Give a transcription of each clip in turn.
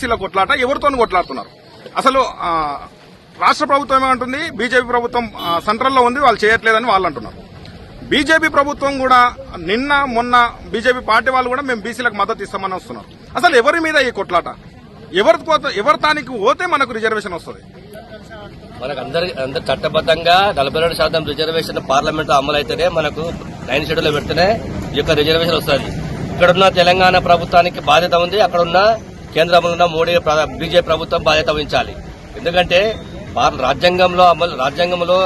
బీసీలో కొట్లాట ఎవరితో కొట్లాడుతున్నారు. అసలు రాష్ట్ర ప్రభుత్వం ఏమంటుంది? బీజేపీ ప్రభుత్వం సెంట్రల్లో ఉంది వాళ్ళు చేయట్లేదని వాళ్ళు అంటున్నారు. బీజేపీ ప్రభుత్వం కూడా నిన్న మొన్న బీజేపీ పార్టీ వాళ్ళు కూడా మేము బీసీలకు మద్దతు ఇస్తామని వస్తున్నారు. అసలు ఎవరి మీద ఈ కొట్లాట? ఎవరి పోతే ఎవరి తానికి పోతే మనకు రిజర్వేషన్ వస్తుంది? మనకు అందరి అందరు చట్టబద్ధంగా నలభై రెండు శాతం రిజర్వేషన్ పార్లమెంట్ అమలు అయితేనే మనకు నైన్ షెడ్యూల్ పెడితేనే ఈ యొక్క రిజర్వేషన్ వస్తుంది. ఇక్కడున్న తెలంగాణ ప్రభుత్వానికి బాధ్యత ఉంది అక్కడున్న కేంద్రంలో ఉన్న మోడీ బీజేపీ ప్రభుత్వం బాధ్యత వహించాలి. ఎందుకంటే భారత రాజ్యాంగంలో అమలు రాజ్యాంగంలో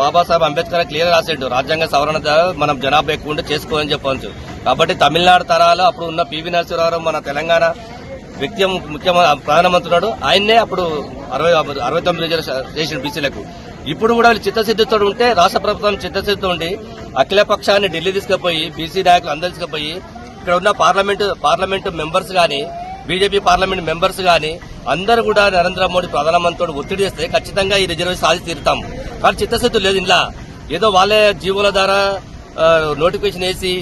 బాబాసాహెబ్ అంబేద్కర్ క్లియర్ రాసిండు. రాజ్యాంగ సవరణ ద్వారా మనం జనాభా ఎక్కువ ఉంటే చేసుకోవాలని చెప్పవచ్చు కాబట్టి తమిళనాడు తరాలు అప్పుడు ఉన్న పివి నరసింహరావు మన తెలంగాణ వ్యక్తి ముఖ్యమంత్రి ప్రధానమంత్రి ఉన్నాడు. ఆయన్నే అప్పుడు అరవై అరవై తొమ్మిది చేసిన బీసీలకు ఇప్పుడు కూడా వాళ్ళు చిత్తశుద్ధితో ఉంటే రాష్ట్ర ప్రభుత్వం చిత్తశుద్ధితో ఉండి అఖిలపక్షాన్ని ఢిల్లీ తీసుకుపోయి బీసీ నాయకులు అందరు తీసుకుపోయి ఇక్కడ ఉన్న పార్లమెంటు పార్లమెంటు మెంబర్స్ కానీ బీజేపీ పార్లమెంట్ మెంబర్స్ గాని అందరూ కూడా నరేంద్ర మోడీ ప్రధానమంత్రితో ఒత్తిడి చేస్తే ఖచ్చితంగా ఈ రిజర్వేషన్ సాధించి తీరుతాం కానీ చిత్తశుద్ధి లేదు ఇలా ఏదో వాళ్ళే జీవోల ద్వారా నోటిఫికేషన్ వేసి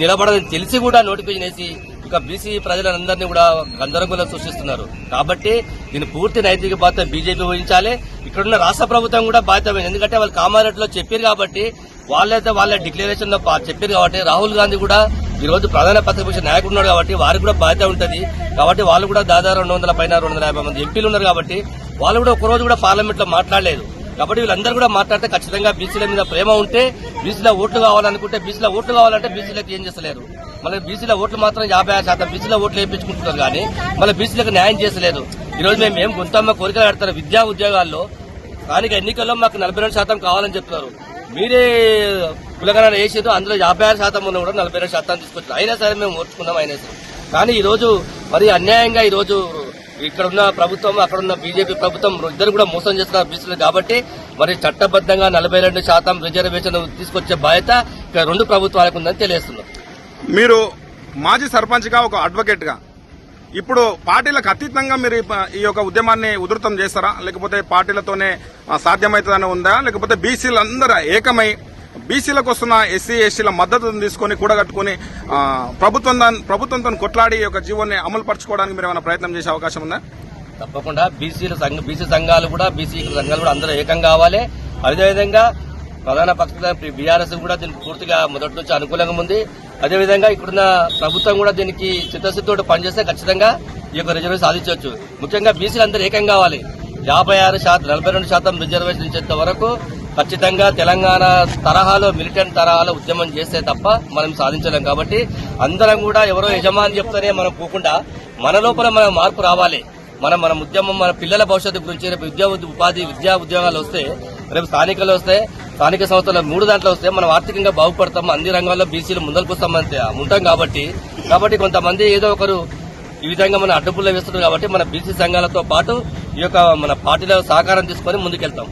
నిలబడదని తెలిసి కూడా నోటిఫికేషన్ వేసి ఇక బీసీ ప్రజలందరినీ కూడా గందరగోళం సృష్టిస్తున్నారు. కాబట్టి దీని పూర్తి నైతిక బాధ్యత బీజేపీ వహించాలి. ఇక్కడున్న రాష్ట్ర ప్రభుత్వం కూడా బాధ్యత ఎందుకంటే వాళ్ళు కామారెడ్డిలో చెప్పారు కాబట్టి వాళ్ళైతే వాళ్ళ డిక్లరేషన్లో చెప్పారు కాబట్టి రాహుల్ గాంధీ కూడా ఈరోజు ప్రధాన ప్రతిపక్ష నాయకుడు ఉన్నాడు కాబట్టి వారికి కూడా బాధ్యత ఉంటుంది. కాబట్టి వాళ్ళు కూడా దాదాపు రెండు వందల పైన రెండు వందల యాభై మంది ఎంపీలు ఉన్నారు కాబట్టి వాళ్ళు కూడా ఒకరోజు కూడా పార్లమెంట్లో మాట్లాడలేదు. కాబట్టి వీళ్ళందరూ కూడా మాట్లాడితే ఖచ్చితంగా బీసీల మీద ప్రేమ ఉంటే బీసీల ఓట్లు కావాలనుకుంటే బీసీల ఓట్లు కావాలంటే బీసీలకు ఏం చేస్తలేరు. మళ్ళీ బీసీల ఓట్లు మాత్రం యాభై ఆరు శాతం బీసీల ఓట్లు వేయించుకుంటున్నారు కానీ మళ్ళీ బీసీలకు న్యాయం చేసలేదు ఈ రోజు మేము ఏం గుంతమ్మ కోరికలు పెడతారు విద్యా ఉద్యోగాల్లో. స్థానిక ఎన్నికల్లో మాకు నలభై రెండు శాతం కావాలని చెప్తున్నారు. మీరే కులగణన వేసారు అందులో యాభై ఆరు శాతం ఉన్న కూడా నలభై రెండు శాతం తీసుకొచ్చారు. అయినా సరే మేము ఓర్చుకున్నాం అయినా సరే. కానీ ఈ రోజు మరి అన్యాయంగా ఈ రోజు ఇక్కడ ఉన్న ప్రభుత్వం అక్కడ ఉన్న బీజేపీ ప్రభుత్వం ఇద్దరు కూడా మోసం చేస్తున్నారు బీసీలు కాబట్టి మరి చట్టబద్ధంగా నలభై రెండు శాతం రిజర్వేషన్ తీసుకొచ్చే బాధ్యత ఇక్కడ రెండు ప్రభుత్వాలకు ఉందని తెలియజేస్తున్నారు మీరు మాజీ సర్పంచ్గా ఒక అడ్వకేట్గా ఇప్పుడు పార్టీలకు అతీతంగా మీరు ఈ యొక్క ఉద్యమాన్ని ఉధృతం చేస్తారా? లేకపోతే పార్టీలతోనే సాధ్యమవుతుందని ఉందా? లేకపోతే బీసీలు అందరూ ఏకమై బీసీలకు వస్తున్న ఎస్సీ ఎస్టీల మద్దతును తీసుకొని కూడగట్టుకుని ప్రభుత్వం ప్రభుత్వంతో కొట్లాడి యొక్క జీవోన్ని అమలు పరచుకోవడానికి మీరు ఏమైనా ప్రయత్నం చేసే అవకాశం ఉందా? తప్పకుండా. బీసీల సంఘ బీసీ సంఘాలు కూడా బీసీ సంఘాలు కూడా అందరూ ఏకం కావాలి. అదేవిధంగా ప్రధాన పక్ష బీఆర్ఎస్ కూడా దీనికి పూర్తిగా మొదటి నుంచి అనుకూలంగా ఉంది. అదేవిధంగా ఇక్కడున్న ప్రభుత్వం కూడా దీనికి చిత్తశుద్ధితో పనిచేస్తే ఖచ్చితంగా ఈ యొక్క రిజర్వేషన్ సాధించవచ్చు. ముఖ్యంగా బీసీలు అందరూ ఏకం కావాలి. యాభై ఆరు శాతం నలభై రెండు శాతం రిజర్వేషన్ ఇచ్చేంత వరకు ఖచ్చితంగా తెలంగాణ తరహాలో మిలిటెంట్ తరహాలో ఉద్యమం చేస్తే తప్ప మనం సాధించలేం కాబట్టి అందరం కూడా ఎవరో యజమాని చెప్తేనే మనం పోకుండా మన లోపల మన మార్పు రావాలి. మనం మన ఉద్యమం మన పిల్లల భవిష్యత్తు గురించి రేపు విద్యా ఉపాధి విద్యా ఉద్యోగాలు వస్తే రేపు స్థానికలు వస్తే స్థానిక సంస్థల మూడు దాంట్లో వస్తే మనం ఆర్థికంగా బాగుపడతాం అన్ని రంగాల్లో బీసీలు ముందరకు ఉంటాం కాబట్టి. కాబట్టి కొంతమంది ఏదో ఒకరు ఈ విధంగా మన అడ్డుపుల్లో వేస్తున్నారు కాబట్టి మన బీసీ సంఘాలతో పాటు ఈ యొక్క మన పార్టీలో సహకారం తీసుకొని ముందుకెళ్తాం.